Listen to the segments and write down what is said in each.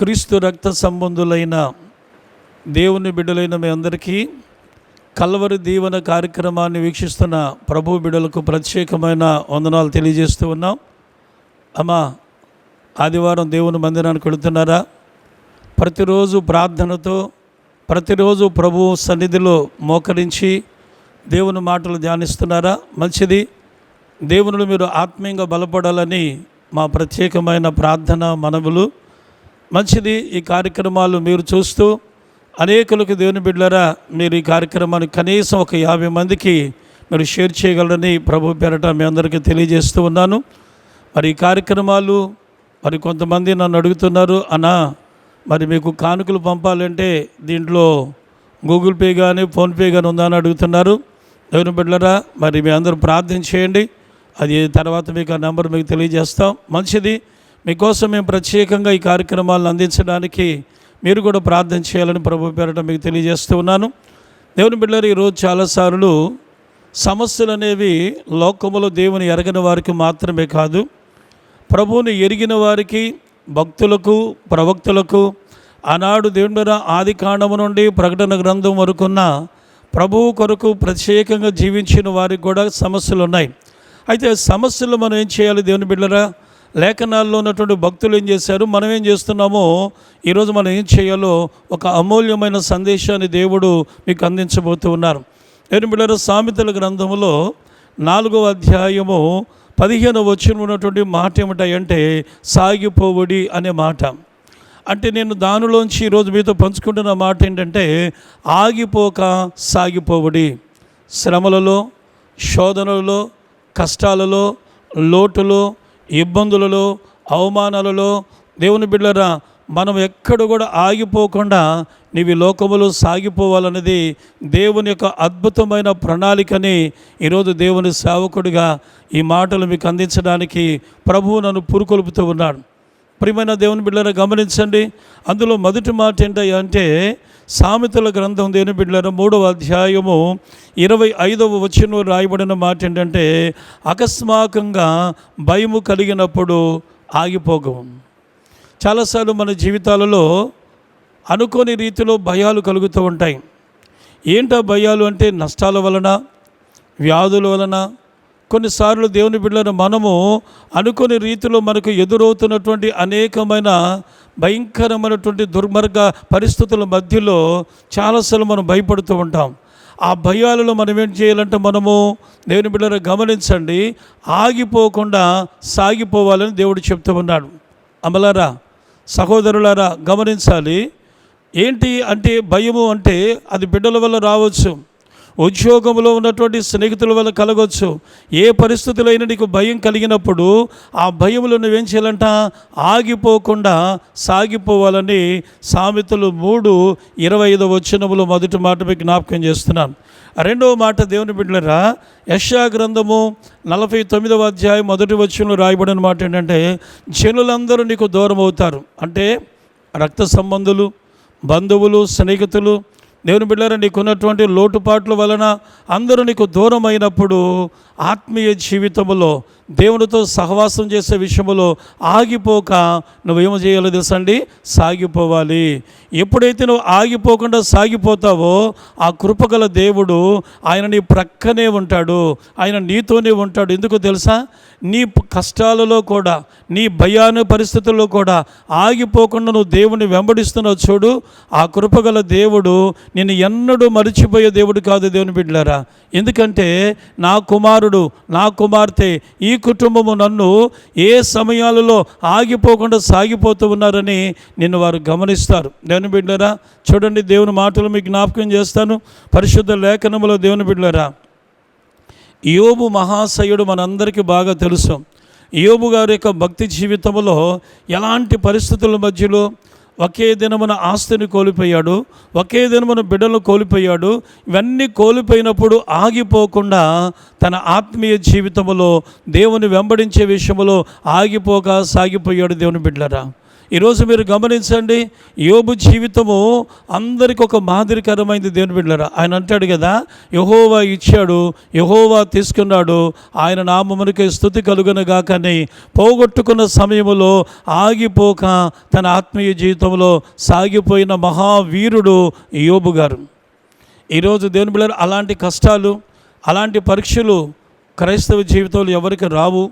క్రీస్తు రక్త సంబంధులైన దేవుని బిడ్డలైన మీ అందరికీ కల్వరి దీవెన కార్యక్రమాన్ని వీక్షిస్తున్న ప్రభు బిడ్డలకు ప్రత్యేకమైన వందనాలు తెలియజేస్తూ ఉన్నాం. అమ్మా ఆదివారం దేవుని మందిరానికి వెళుతున్నారా? ప్రతిరోజు ప్రార్థనతో ప్రతిరోజు ప్రభు సన్నిధిలో మోకరించి దేవుని మాటలు ధ్యానిస్తున్నారా? మంచిది. దేవునిలో మీరు ఆత్మీయంగా బలపడాలని మా ప్రత్యేకమైన ప్రార్థన మనవులు మంచిది ఈ కార్యక్రమాలు మీరు చూస్తూ అనేకులకు దేవుని బిడ్డరా మీరు ఈ కార్యక్రమాన్ని కనీసం ఒక యాభై మందికి మీరు షేర్ చేయగలరని ప్రభు పేరట మీ అందరికీ తెలియజేస్తూ ఉన్నాను. మరి ఈ కార్యక్రమాలు మరి కొంతమంది నన్ను అడుగుతున్నారు అన్నా మరి మీకు కానుకలు పంపాలంటే దీంట్లో గూగుల్ పే కానీ ఫోన్పే కానీ ఉందా? అని అడుగుతున్నారు. దేవుని బిడ్డరా మరి మీ అందరూ ప్రార్థన చేయండి. అది తర్వాత మీకు ఆ నెంబర్ మీకు తెలియజేస్తాం. మంచిది. మీకోసం మేము ప్రత్యేకంగా ఈ కార్యక్రమాలను అందించడానికి మీరు కూడా ప్రార్థన చేయాలని ప్రభు పేరట మీకు తెలియజేస్తూ ఉన్నాను. దేవుని బిడ్డలు ఈరోజు చాలాసార్లు సమస్యలు అనేవి లోకములో దేవుని ఎరగని వారికి మాత్రమే కాదు ప్రభువుని ఎరిగిన వారికి భక్తులకు ప్రవక్తలకు ఆనాడు దేవుని మీద ఆది కాండము నుండి ప్రకటన గ్రంథం వరకున్న ప్రభువు కొరకు ప్రత్యేకంగా జీవించిన వారికి కూడా సమస్యలు ఉన్నాయి. అయితే సమస్యలు మనం ఏం చేయాలి దేవుని బిడ్డరా లేఖనాల్లో ఉన్నటువంటి భక్తులు ఏం చేశారు? మనం ఏం చేస్తున్నామో? ఈరోజు మనం ఏం చేయాలో? ఒక అమూల్యమైన సందేశాన్ని దేవుడు మీకు అందించబోతూ ఉన్నారు. దేవుని బిడ్డరా సామెతల గ్రంథంలో నాలుగవ అధ్యాయము పదిహేను వచ్చిన ఉన్నటువంటి మాట ఏమిటంటే సాగిపోవుడి అనే మాట. అంటే నేను దానిలోంచి ఈరోజు మీతో పంచుకుంటున్న మాట ఏంటంటే ఆగిపోక సాగిపోవుడి. శ్రమలలో శోధనలలో కష్టాలలో లోటులో ఇబ్బందులలో అవమానాలలో దేవుని బిడ్డరా మనం ఎక్కడ కూడా ఆగిపోకుండా నీవి లోకములు సాగిపోవాలన్నది దేవుని యొక్క అద్భుతమైన ప్రణాళికని ఈరోజు దేవుని సేవకుడిగా ఈ మాటలు మీకు అందించడానికి ప్రభువు నన్ను పురుకొల్పుతూ ఉన్నాడు. ప్రియమైన దేవుని బిడ్డలను గమనించండి. అందులో మొదటి మాట ఏంటి అంటే సామెతల గ్రంథం దేని బిడ్డల మూడవ అధ్యాయము ఇరవై ఐదవ వచనంలో రాయబడిన మాట ఏంటంటే అకస్మాకంగా భయము కలిగినప్పుడు ఆగిపోగం. చాలాసార్లు మన జీవితాలలో అనుకోని రీతిలో భయాలు కలుగుతూ ఉంటాయి. ఏంటా భయాలు అంటే నష్టాల వలన వ్యాధుల వలన కొన్నిసార్లు దేవుని బిడ్డలను మనము అనుకునే రీతిలో మనకు ఎదురవుతున్నటువంటి అనేకమైన భయంకరమైనటువంటి దుర్మార్గ పరిస్థితుల మధ్యలో చాలాసార్లు మనం భయపడుతూ ఉంటాం. ఆ భయాలలో మనం ఏం చేయాలంటే మనము దేవుని బిడ్డలను గమనించండి. ఆగిపోకుండా సాగిపోవాలని దేవుడు చెప్తూ ఉన్నాడు. అమలారా సహోదరులారా గమనించాలి. ఏంటి అంటే భయము అంటే అది బిడ్డల వల్ల రావచ్చు. ఉద్యోగంలో ఉన్నటువంటి స్నేహితుల వల్ల కలగవచ్చు ఏ పరిస్థితులైనా అయినా నీకు భయం కలిగినప్పుడు ఆ భయములు నువ్వేం చేయాలంట? ఆగిపోకుండా సాగిపోవాలని సామెతలు మూడు ఇరవై ఐదు వచ్చినములు మొదటి మాట మీకు జ్ఞాపకం చేస్తున్నాను. రెండవ మాట దేవుని బిడ్డలరా యశా గ్రంథము నలభై తొమ్మిదవ అధ్యాయం మొదటి వచ్చంలో రాయబడిన మాట ఏంటంటే జనులందరూ నీకు దూరం అవుతారు అంటే రక్త సంబంధులు బంధువులు స్నేహితులు దేవుని బిడ్డారా నీకున్నటువంటి లోటుపాట్ల వలన అందరూ నీకు దూరం అయినప్పుడు ఆత్మీయ జీవితంలో దేవునితో సహవాసం చేసే విషయంలో ఆగిపోక నువ్వేమో చేయాలో తెలుసండి? సాగిపోవాలి. ఎప్పుడైతే నువ్వు ఆగిపోకుండా సాగిపోతావో ఆ కృపగల దేవుడు ఆయన నీ ప్రక్కనే ఉంటాడు. ఆయన నీతోనే ఉంటాడు. ఎందుకు తెలుసా? నీ కష్టాలలో కూడా నీ భయాన పరిస్థితుల్లో కూడా ఆగిపోకుండా నువ్వు దేవుని వెంబడిస్తున్నావు చూడు. ఆ కృపగల దేవుడు నేను ఎన్నడూ మరిచిపోయే దేవుడు కాదు దేవుని బిడ్డలారా. ఎందుకంటే నా కుమారుడు నా కుమార్తె ఈ కుటుంబము నన్ను ఏ సమయాలలో ఆగిపోకుండా సాగిపోతూ ఉన్నారని నిన్ను వారు గమనిస్తారు. దేవుని బిడ్డరా చూడండి దేవుని మాటలు మీకు జ్ఞాపకం చేస్తాను. పరిశుద్ధ లేఖనములో దేవుని బిడ్డరా యోబు మహాశయుడు మనందరికీ బాగా తెలుసు. యోబు గారి యొక్క భక్తి జీవితంలో ఎలాంటి పరిస్థితుల మధ్యలో ఒకే దినమున ఆస్తిని కోల్పోయాడు ఒకే దినమున బిడ్డలు కోల్పోయాడు ఇవన్నీ కోల్పోయినప్పుడు ఆగిపోకుండా తన ఆత్మీయ జీవితంలో దేవుని వెంబడించే విషయంలో ఆగిపోక సాగిపోయాడు దేవుని బిడ్డలరా. ఈరోజు మీరు గమనించండి యోబు జీవితము అందరికి ఒక మాదిరికరమైంది దేవుని బిడ్డలారా. ఆయన అంటాడు కదా యహోవా ఇచ్చాడు యహోవా తీసుకున్నాడు ఆయన నామమునికి స్థుతి కలుగునగాకని పోగొట్టుకున్న సమయంలో ఆగిపోక తన ఆత్మీయ జీవితంలో సాగిపోయిన మహావీరుడు యోబు గారు. ఈరోజు దేవుని బిడ్డలారా అలాంటి కష్టాలు అలాంటి పరీక్షలు క్రైస్తవ జీవితంలో ఎవరికి రావు.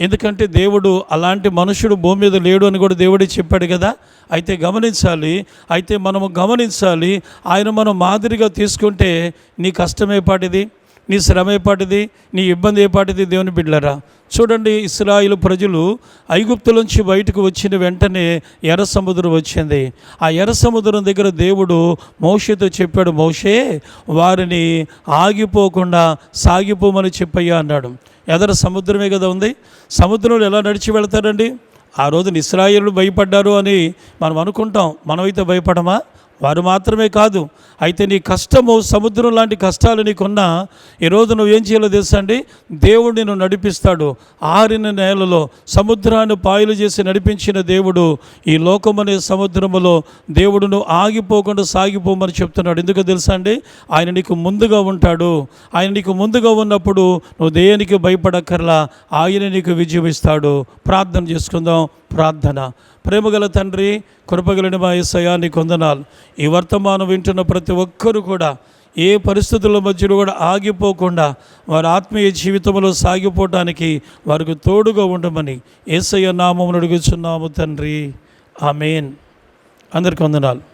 ఎందుకంటే దేవుడు అలాంటి మనుషుడు భూమి మీద లేడు అని కూడా దేవుడే చెప్పాడు కదా. అయితే గమనించాలి అయితే మనము గమనించాలి ఆయన మనం మాదిరిగా తీసుకుంటే నీ కష్టం ఏపాటిది నీ శ్రమ ఏపాటిది నీ ఇబ్బంది ఏపాటిది దేవుని బిడ్డలరా? చూడండి ఇస్రాయిల్ ప్రజలు ఐగుప్తులోంచి బయటకు వచ్చిన వెంటనే ఎర్ర సముద్రం వచ్చింది. ఆ ఎర్ర సముద్రం దగ్గర దేవుడు మోషేతో చెప్పాడు మోషే వారిని ఆగిపోకుండా సాగిపోమని చెప్పయ్యా అన్నాడు. ఎదర సముద్రమే కదా ఉంది. సముద్రంలో ఎలా నడిచి వెళ్తారండి ఆ రోజున ఇస్రాయేలు భయపడ్డారు అని మనం అనుకుంటాం. మనమైతే భయపడమా? వారు మాత్రమే కాదు అయితే నీ కష్టము సముద్రం లాంటి కష్టాలు నీకున్నా ఈరోజు నువ్వు ఏం చేయాలో తెలుసా అండి? దేవుడు నిన్ను నడిపిస్తాడు. ఆరిన నేలలో సముద్రాన్ని పాయలు చేసి నడిపించిన దేవుడు ఈ లోకమనే సముద్రములో దేవుడు నువ్వు ఆగిపోకుండా సాగిపోమని చెప్తున్నాడు. ఎందుకు తెలుసా అండి? ఆయన నీకు ముందుగా ఉంటాడు. ఆయన నీకు ముందుగా ఉన్నప్పుడు నువ్వు దేనికి భయపడక్కర్లా? ఆయన నీకు విజయం ఇస్తాడు ప్రార్థన చేసుకుందాం. ప్రార్థన. ప్రేమగల తండ్రి కృపగలని మా యేసయ్యా నీకు ఈ వర్తమానం వింటున్న ప్రతి ఒక్కరూ కూడా ఏ పరిస్థితుల మధ్యలో కూడా ఆగిపోకుండా వారి ఆత్మీయ జీవితంలో సాగిపోవటానికి వారికి తోడుగా ఉండమని ఏసయ్య నామములు అడుగుచున్నాము తండ్రి. ఆమెన్. అందరికి వందనాలు.